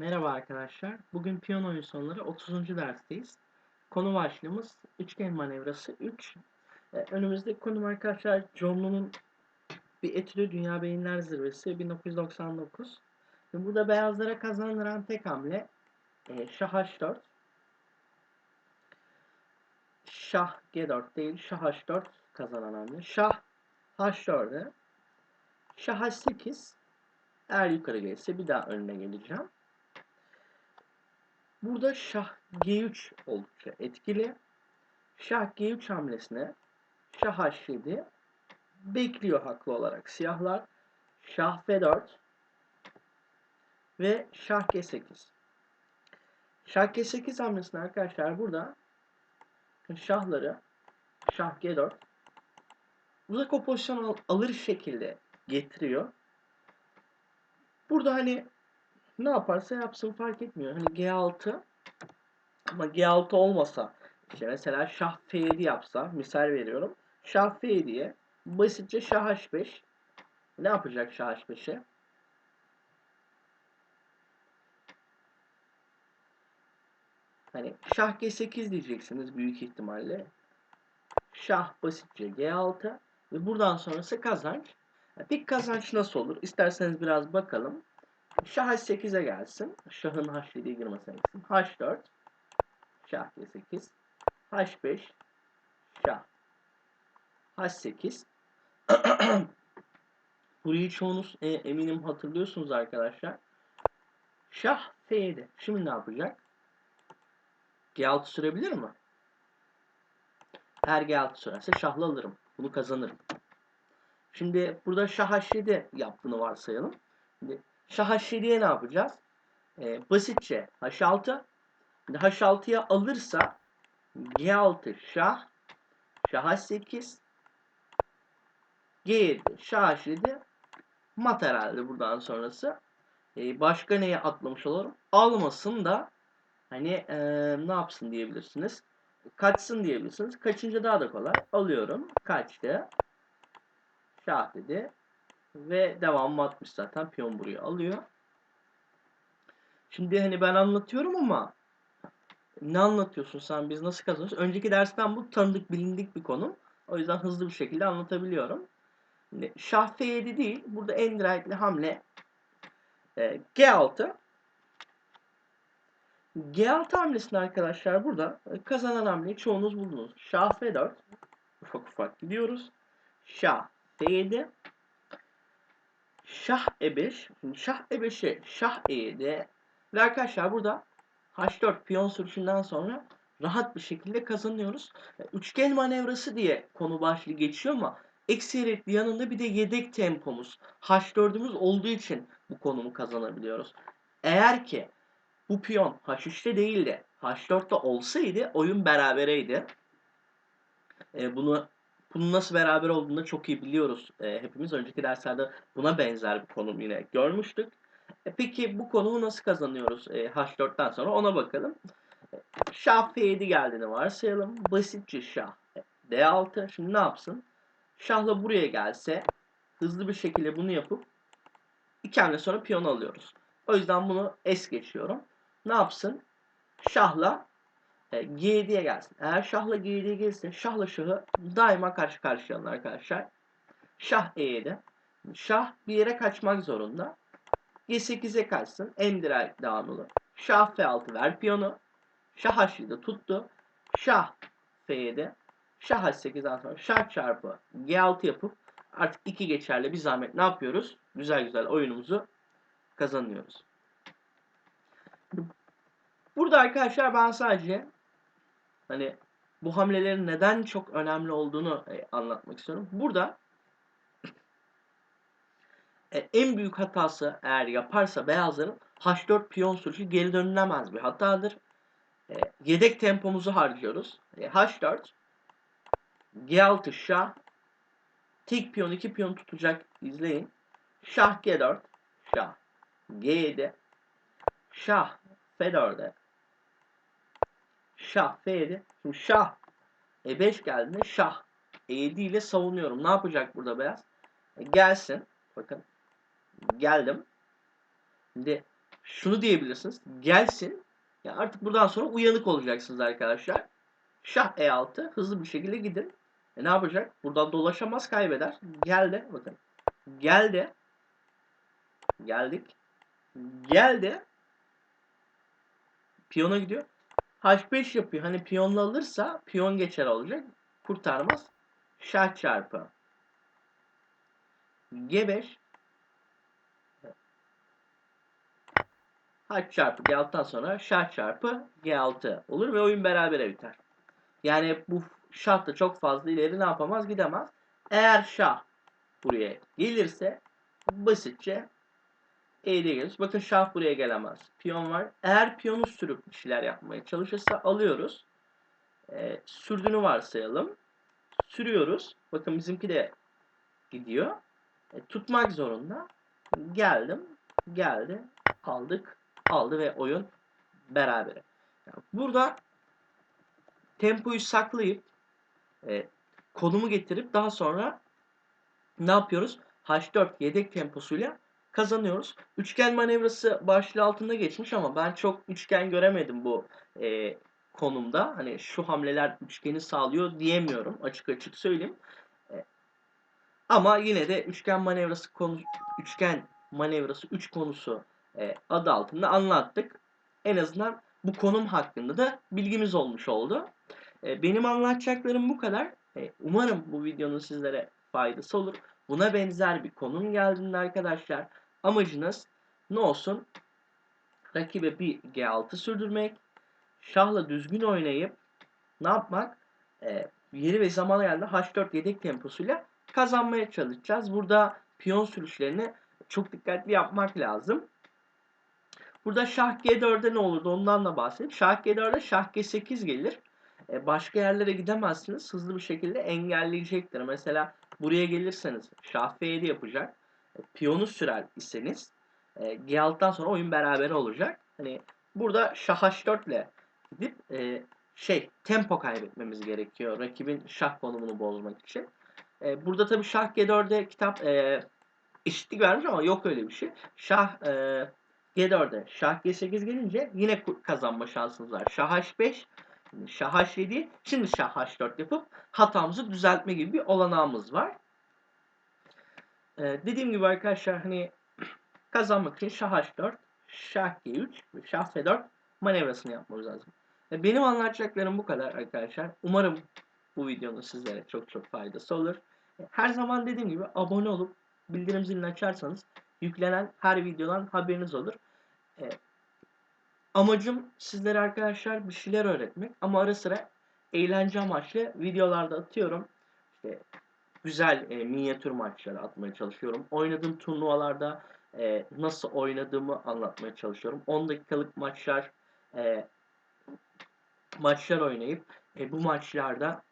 Merhaba arkadaşlar. Bugün piyon oyun sonları 30. dersteyiz. Konu başlığımız üçgen manevrası 3. Ee, önümüzdeki konum arkadaşlar John'un bir etüdü Dünya Beyinler Zirvesi 1999. Şimdi burada beyazlara kazandıran tek hamle e, Şah H4. Şah G4 değil Şah H4 kazanan hamle. Şah H4'e Şah H8 eğer yukarı gelirse bir daha önüne geleceğim. Burada şah G3 oldukça etkili. Şah G3 hamlesine şah H7 bekliyor haklı olarak siyahlar. Şah F4 ve şah G8. Şah G8 hamlesine arkadaşlar burada şahları şah G4 uzak o pozisyon al alır şekilde getiriyor. Burada hani ne yaparsa yapsın fark etmiyor. Hani G6 ama G6 olmasa işte mesela Şah F7 yapsa misal veriyorum. Şah F7'ye basitçe Şah H5 ne yapacak Şah H5'e? Hani Şah G8 diyeceksiniz büyük ihtimalle. Şah basitçe G6 ve buradan sonrası kazanç. Peki kazanç nasıl olur? İsterseniz biraz bakalım. Şah H8'e gelsin. Şahın H7'ye girmesine gitsin. H4. Şah G8. H5. Şah. H8. Burayı çoğunuz e, eminim hatırlıyorsunuz arkadaşlar. Şah F7. Şimdi ne yapacak? G6 sürebilir mi? Her G6 sürerse şahla alırım. Bunu kazanırım. Şimdi burada Şah H7 yaptığını varsayalım. Şimdi Şah H7'ye ne yapacağız? Ee, basitçe H6. H6'ya alırsa G6 Şah, Şah H8, G7, Şah H7 mat herhalde buradan sonrası. Ee, başka neye atlamış olurum? Almasın da hani ee, ne yapsın diyebilirsiniz. Kaçsın diyebilirsiniz. Kaçınca daha da kolay. Alıyorum. Kaçtı. Şah dedi. Ve devam atmış zaten. Piyon buraya alıyor. Şimdi hani ben anlatıyorum ama ne anlatıyorsun sen? Biz nasıl kazanıyoruz? Önceki dersten bu tanıdık, bilindik bir konu. O yüzden hızlı bir şekilde anlatabiliyorum. Şimdi şah F7 değil. Burada en dirayetli hamle e, G6. G6 hamlesinde arkadaşlar burada kazanan hamleyi çoğunuz buldunuz. Şah F4. Ufak ufak gidiyoruz. Şah F7. Şah E5. Şimdi Şah E5'e Şah E7 ve arkadaşlar burada H4 piyon sürüşünden sonra rahat bir şekilde kazanıyoruz. Üçgen manevrası diye konu başlığı geçiyor ama eksiyerekli yanında bir de yedek tempomuz H4'ümüz olduğu için bu konumu kazanabiliyoruz. Eğer ki bu piyon H3'te değil de H4'te olsaydı oyun berabereydi. E, bunu bunun nasıl beraber olduğunu çok iyi biliyoruz. E, hepimiz önceki derslerde buna benzer bir konum yine görmüştük. E, peki bu konumu nasıl kazanıyoruz e, H4'ten sonra ona bakalım. Şah F7 geldiğini varsayalım. Basitçe şah D6. Şimdi ne yapsın? Şahla buraya gelse hızlı bir şekilde bunu yapıp iki hamle sonra piyon alıyoruz. O yüzden bunu es geçiyorum. Ne yapsın? Şahla e, G7'ye gelsin. Eğer şahla G7'ye gelirse şahla şahı daima karşı karşıya alın arkadaşlar. Şah E7. Şah bir yere kaçmak zorunda. G8'e kaçsın. Emdirer devamlı. Şah F6 ver piyonu. Şah H7 tuttu. Şah F7. Şah H8'den sonra şah çarpı G6 yapıp artık iki geçerli bir zahmet ne yapıyoruz? Güzel güzel oyunumuzu kazanıyoruz. Burada arkadaşlar ben sadece hani bu hamlelerin neden çok önemli olduğunu e, anlatmak istiyorum. Burada e, en büyük hatası eğer yaparsa beyazların H4 piyon sürüşü geri dönülemez bir hatadır. E, yedek tempomuzu harcıyoruz. E, H4 G6 şah tek piyon iki piyon tutacak izleyin. Şah G4 şah G7 şah F4'e şah F7 şimdi şah E5 geldiğinde şah E7 ile savunuyorum. Ne yapacak burada beyaz? E, gelsin. Bakın geldim. Şimdi şunu diyebilirsiniz. Gelsin. Ya artık buradan sonra uyanık olacaksınız arkadaşlar. Şah E6 hızlı bir şekilde gidin. E ne yapacak? Buradan dolaşamaz kaybeder. Geldi. Bakın. Geldi. Geldik. Geldi. Piyona gidiyor. H5 yapıyor. Hani piyonla alırsa piyon geçer olacak. Kurtarmaz. Şah çarpı. G5 H çarpı G6'dan sonra şah çarpı G6 olur ve oyun berabere biter. Yani bu şah da çok fazla ileri ne yapamaz gidemez. Eğer şah buraya gelirse basitçe E'de gelir. Bakın şah buraya gelemez. Piyon var. Eğer piyonu sürüp bir şeyler yapmaya çalışırsa alıyoruz. Ee, sürdüğünü varsayalım. Sürüyoruz. Bakın bizimki de gidiyor. E, tutmak zorunda. Geldim. Geldi. Aldık. Aldı ve oyun berabere. Yani burada tempoyu saklayıp e, konumu getirip daha sonra ne yapıyoruz? H4 yedek temposuyla kazanıyoruz. Üçgen manevrası başlığı altında geçmiş ama ben çok üçgen göremedim bu e, konumda. Hani şu hamleler üçgeni sağlıyor diyemiyorum açık açık söyleyeyim. E, ama yine de üçgen manevrası konu üçgen manevrası 3 konusu e, adı altında anlattık. En azından bu konum hakkında da bilgimiz olmuş oldu. E, benim anlatacaklarım bu kadar. E, umarım bu videonun sizlere faydası olur. Buna benzer bir konum geldiğinde arkadaşlar amacınız ne olsun? Rakibe bir G6 sürdürmek, şahla düzgün oynayıp ne yapmak? E, yeri ve zamanı geldi H4 yedek temposuyla kazanmaya çalışacağız. Burada piyon sürüşlerini çok dikkatli yapmak lazım. Burada şah G4'de ne olurdu ondan da bahsedeyim. Şah G4'de şah G8 gelir. E, başka yerlere gidemezsiniz. Hızlı bir şekilde engelleyecektir. Mesela buraya gelirseniz şah F7 yapacak. Piyonu sürer iseniz e, G6'dan sonra oyun beraber olacak. Hani burada şah H4 ile gidip e, şey tempo kaybetmemiz gerekiyor. Rakibin şah konumunu bozmak için. E, burada tabii şah G4'de kitap e, eşitlik vermiş ama yok öyle bir şey. Şah e, G4'e şah G8 gelince yine kazanma şansınız var. Şah H5, şah H7, şimdi şah H4 yapıp hatamızı düzeltme gibi bir olanağımız var. Ee, dediğim gibi arkadaşlar hani kazanmak için şah H4, şah G3 ve şah F4 manevrasını yapmamız lazım. Ee, benim anlatacaklarım bu kadar arkadaşlar. Umarım bu videonun sizlere çok çok faydası olur. Ee, her zaman dediğim gibi abone olup bildirim zilini açarsanız yüklenen her videodan haberiniz olur. E, amacım sizlere arkadaşlar bir şeyler öğretmek ama ara sıra eğlence amaçlı videolarda atıyorum. İşte güzel e, minyatür maçları atmaya çalışıyorum. Oynadığım turnuvalarda e, nasıl oynadığımı anlatmaya çalışıyorum. 10 dakikalık maçlar e, maçlar oynayıp e, bu maçlarda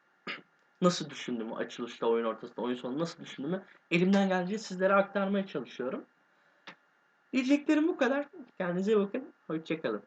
nasıl düşündüğümü açılışta, oyun ortasında, oyun sonunda nasıl düşündüğümü elimden gelince sizlere aktarmaya çalışıyorum. Diyeceklerim bu kadar. Kendinize bakın. Hoşçakalın.